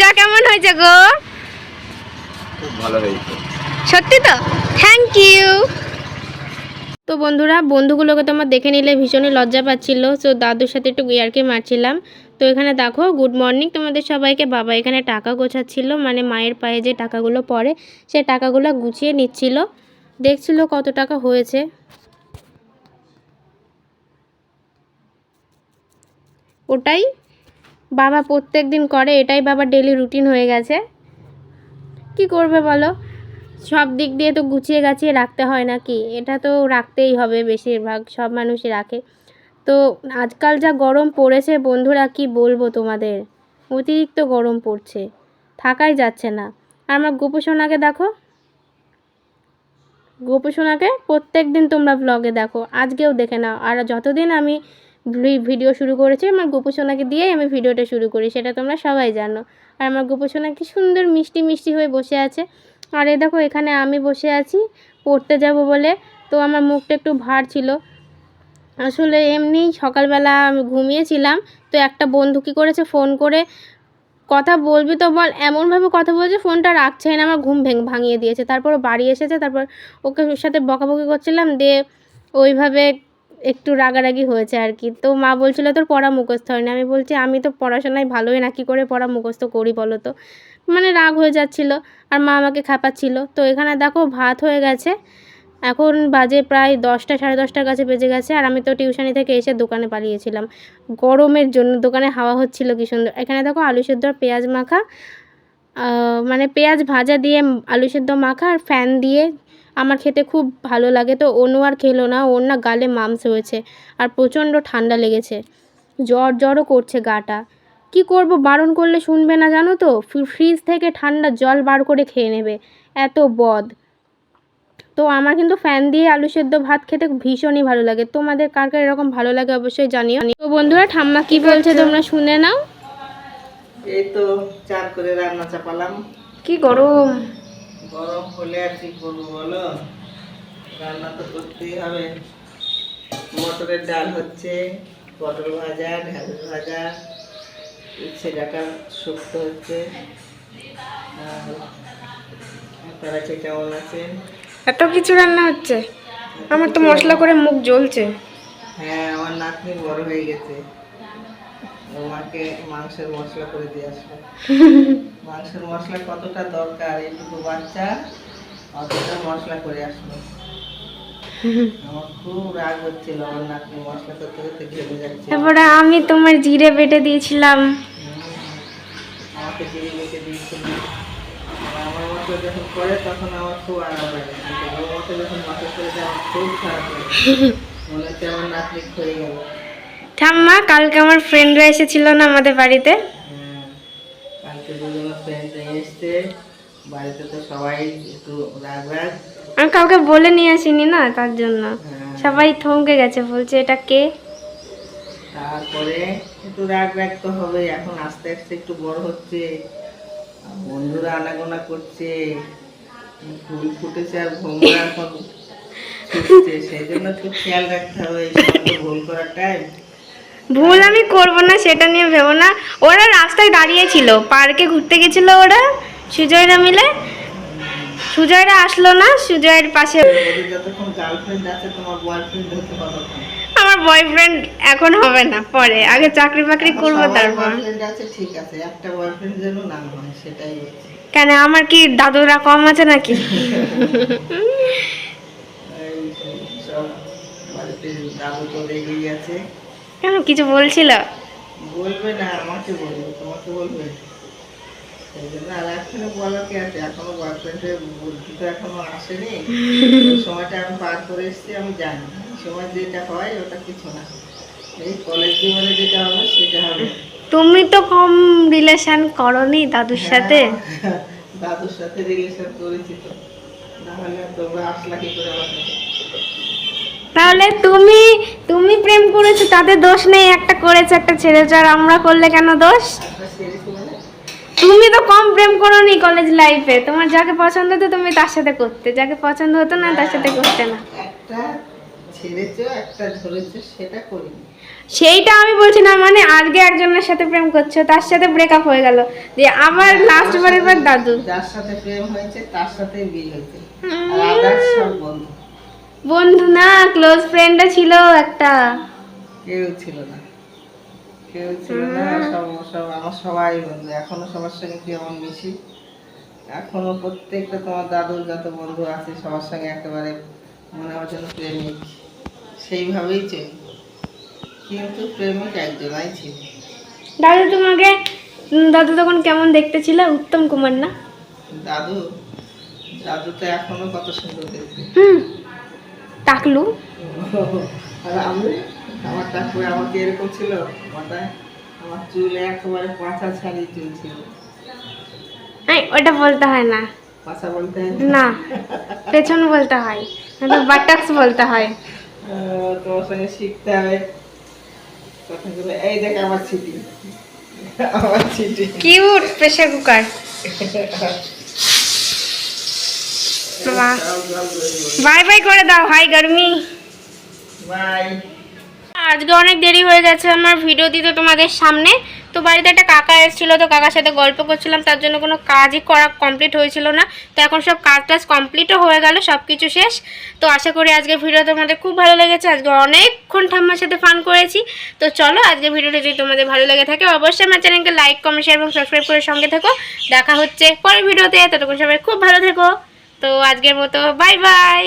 চা কেমন হয়েছে গো? খুব ভালো হয়েছে। সত্যি তো? থ্যাংক ইউ তো বন্ধুরা বন্ধুগুলোকে তো আমার দেখে নিলে ভীষণই লজ্জা পাচ্ছিল। তো দাদুর সাথে একটু ইয়ারকে মারছিলাম। তো এখানে দেখো গুড মর্নিং তোমাদের সবাইকে। বাবা এখানে টাকা গোছাচ্ছিল মানে মায়ের পায়ে যে টাকাগুলো পড়ে সে টাকাগুলো গুছিয়ে নিচ্ছিল। দেখছিল কত টাকা হয়েছে। ওটাই বাবা প্রত্যেক দিন করে, এটাই বাবা ডেলি রুটিন হয়ে গেছে। কি করবে বলো? সব দিক দিয়ে তো গুছিয়ে গাছিয়ে রাখতে হয় নাকি? এটা তো রাখতেই হবে বেশিরভাগ, সব মানুষই রাখে। তো আজকাল যা গরম পড়েছে বন্ধুরা, কি বলব তোমাদের? অতিরিক্ত গরম পড়ছে, থাকাই যাচ্ছে না। আর আমার গোপসোনাকে দেখো। গোপসোনাকে প্রত্যেক দিন তোমরা ব্লগে দেখো, আজকেও দেখে নাও। আর যতদিন আমি ভিডিও শুরু করেছি, আমার গোপসোনাকে দিয়েই আমি ভিডিওটা শুরু করি, সেটা তোমরা সবাই জানো। আর আমার গোপসোনা কি সুন্দর মিষ্টি মিষ্টি হয়ে বসে আছে। আর এই দেখো, এখানে আমি বসে আছি, পড়তে যাব বলে। তো আমার মুখটা একটু ভার ছিল। আসলে এমনি সকালবেলা আমি ঘুমিয়েছিলাম, তো একটা বন্ধু কী করেছে, ফোন করে কথা বলবি তো বল, এমনভাবে কথা বলছে, ফোনটা রাখছে না, আমার ঘুম ভেঙ ভাঙিয়ে দিয়েছে। তারপর বাড়ি এসেছে, তারপর ওকে সাথে বকাবকি করছিলাম, দিয়ে ওইভাবে একটু রাগারাগি হয়েছে আর কি। তো মা বলছিল, তোর পড়া মুখস্থ হয়নি। আমি বলছি, আমি তো পড়াশোনায় ভালোই না কী করে পড়া মুখস্থ করি বলো তো? মানে রাগ হয়ে যাচ্ছিল আর মা আমাকে খাপাচ্ছিল। তো এখানে দেখো ভাত হয়ে গেছে। এখন বাজে প্রায় দশটা, সাড়ে দশটার কাছে বেজে গেছে আর আমি তো টিউশনি থেকে এসে দোকানে পালিয়েছিলাম। গরমের জন্য দোকানে হাওয়া হচ্ছিল কি সুন্দর। এখানে দেখো আলু সেদ্ধ পেঁয়াজ মাখা। মানে পেঁয়াজ ভাজা দিয়ে আলু সেদ্ধ মাখা আর ফ্যান দিয়ে আমার খেতে খুব ভালো লাগে। তো অনু আর খেলো না ওর না গালে মামস হয়েছে আর প্রচণ্ড ঠান্ডা লেগেছে। জ্বর জ্বরও করছে গাটা। কি করব বারণ করলে শুনবে না জানো তো? ফ্রিজ থেকে ঠান্ডা জল বার করে খেয়ে নেবে। এত বদ। তো আমার কিন্তু ফ্যান দিয়ে আলু সেদ্ধ ভাত খেতে ভীষণই ভালো লাগে। তোমাদের কার কার এরকম ভালো লাগে অবশ্যই জানিও। তো বন্ধুরা ঠাম্মা কি বলছে তোমরা শুনে নাও। এই তো চার করে রান্না চাপালাম। কি গরম। গরম হলে আর কি করব বলো? রান্না তো করতেই হবে। মটরের ডাল হচ্ছে পটল ভাজা ঢ্যাঁড়স ভাজা উচ্ছে ডাটা শুক্ত হচ্ছে। তারা কে কেমন আছেন? এত কিছু রান্না হচ্ছে। আমার তো মশলা করে মুখ জ্বলছে। হ্যাঁ আমার নাতনি বড় হয়ে গেছে। মাকে মাংসের মশলা করে দিয়ে মাংসের মশলা কতটা দরকার? এইটুকু বাচ্চা অতটা মশলা করে আসলো তারপরে আমি তোমার জিরে বেটে দিয়েছিলাম। মনে হচ্ছে আমার নাতনি হয়ে গেল। ঠাম্মা কালকে আমার ফ্রেন্ডরা এসেছিল না আমাদের বাড়িতে? হ্যাঁ, কালকে দুজন ফ্রেন্ড এসছে। বাড়িতে তো সবাই একটু রাগ রাগ আমি কাউকে বলে নিয়ে আসিনি না তার জন্য। হ্যাঁ, সবাই থমকে গেছে বলছে এটা কে? তারপরে একটু রাগ রাগ তো হবে এখন আস্তে আস্তে একটু বড় হচ্ছে। বন্ধুরা আনাগোনা করছে। ফুল ফুটেছে আর ভোমরা এখন সেই জন্য একটু খেয়াল রাখতে হবে ভুল করার টাইম ভুল আমি করব না সেটা নিয়ে ভেবো না। ওরা রাস্তায় দাঁড়িয়ে ছিল পার্কে ঘুরতে গেছিল ওরা সুজয়রা মিলে। সুজয়রা আসলো না সুজয়ের পাশে আমার বয়ফ্রেন্ড এখন হবে না পরে। আগে চাকরি বাকরি করব তারপর। ঠিক আছে একটা বয়ফ্রেন্ড যেন না হয় সেটাই কেন আমার কি দাদুরা কম আছে নাকি? দাদু তো আছে। কেন কিছু বলছিল? বলবে না আমাকে বলবে তোমাকে বলবে। সেই জন্য আর এখনও বলার কি আছে? এখনও বয়ফ্রেন্ডের বুদ্ধি তো এখনও আসেনি। সময়টা আমি পার করে এসেছি আমি জানি সময় যেটা হয় ওটা কিছু না। এই কলেজ জীবনে যেটা হবে সেটা হবে। তুমি তো কম রিলেশন করনি দাদুর সাথে। হ্যাঁ, দাদুর সাথে রিলেশন করেছি তো। নাহলে তোমরা আসলা কি করে আমার? তাহলে তুমি তুমি প্রেম করেছ তাদের দোষ নেই একটা করেছে একটা ছেড়েছে আর আমরা করলে কেন দোষ? তুমি তো কম প্রেম করোনি কলেজ লাইফে তোমার যাকে পছন্দ হতো তুমি তার সাথে করতে। যাকে পছন্দ হতো না তার সাথে করতে না। সেইটা আমি বলছি না মানে আজকে একজনের সাথে প্রেম করছ তার সাথে ব্রেকআপ হয়ে গেল। দিয়ে আবার লাস্ট বারের পর দাদু। যার সাথে প্রেম হয়েছে তার সাথে বিয়ে হয়েছে। আর আদার্স সব বন্ধু। বন্ধু না ক্লোজ ফ্রেন্ডও ছিল একটা। কেউ ছিল না। কেউ ছিল না সব সব আমার সবাই বন্ধু। এখনও সবার সঙ্গে কেমন মিশি? এখনও প্রত্যেকটা তোমার দাদুর যত বন্ধু আছে সবার সঙ্গে একেবারে মনে হয় যেন প্রেমিক। সেইভাবেই চলি। কিন্তু প্রেমিক একজনাই ছিল। দাদু তোমাকে দাদু তখন কেমন দেখতে ছিল? উত্তম কুমার না? দাদু? দাদু তো এখনও কত সুন্দর দেখতে। হুম। টাকলু আর আমি আমার তারপরে আমাকে এরকম ছিল মাথায় আমার চুল একেবারে পাঁচা ছাড়িয়ে চুল ছিল। ওটা বলতে হয় না। পাঁচা বলতে না? পেছন বলতে হয় বাটাক্স বলতে হয়। তোমার সঙ্গে শিখতে হবে বলে, এই দেখ আমার ছিটি। আমার ছিটি। কিউট প্রেসার কুকার বাহ বাই বাই করে দাও হাই গরমি। আজকে অনেক দেরি হয়ে গেছে আমার ভিডিও দিতে তোমাদের সামনে। তো বাড়িতে একটা কাকা এসেছিল তো কাকার সাথে গল্প করছিলাম তার জন্য কোনো কাজই করা কমপ্লিট হয়েছিল না। তো এখন সব কাজ টাজ কমপ্লিটও হয়ে গেল সব কিছু শেষ। তো আশা করি আজকে ভিডিও তোমাদের খুব ভালো লেগেছে। আজকে অনেকক্ষণ ঠাম্মার সাথে ফান করেছি। তো চলো আজকে ভিডিওটা যদি তোমাদের ভালো লেগে থাকে অবশ্যই আমার চ্যানেলকে লাইক কমেন্ট শেয়ার এবং সাবস্ক্রাইব করে সঙ্গে থেকো। দেখা হচ্ছে পরের ভিডিওতে। ততক্ষণ সবাই খুব ভালো থেকো। তো আজকের মতো বাই বাই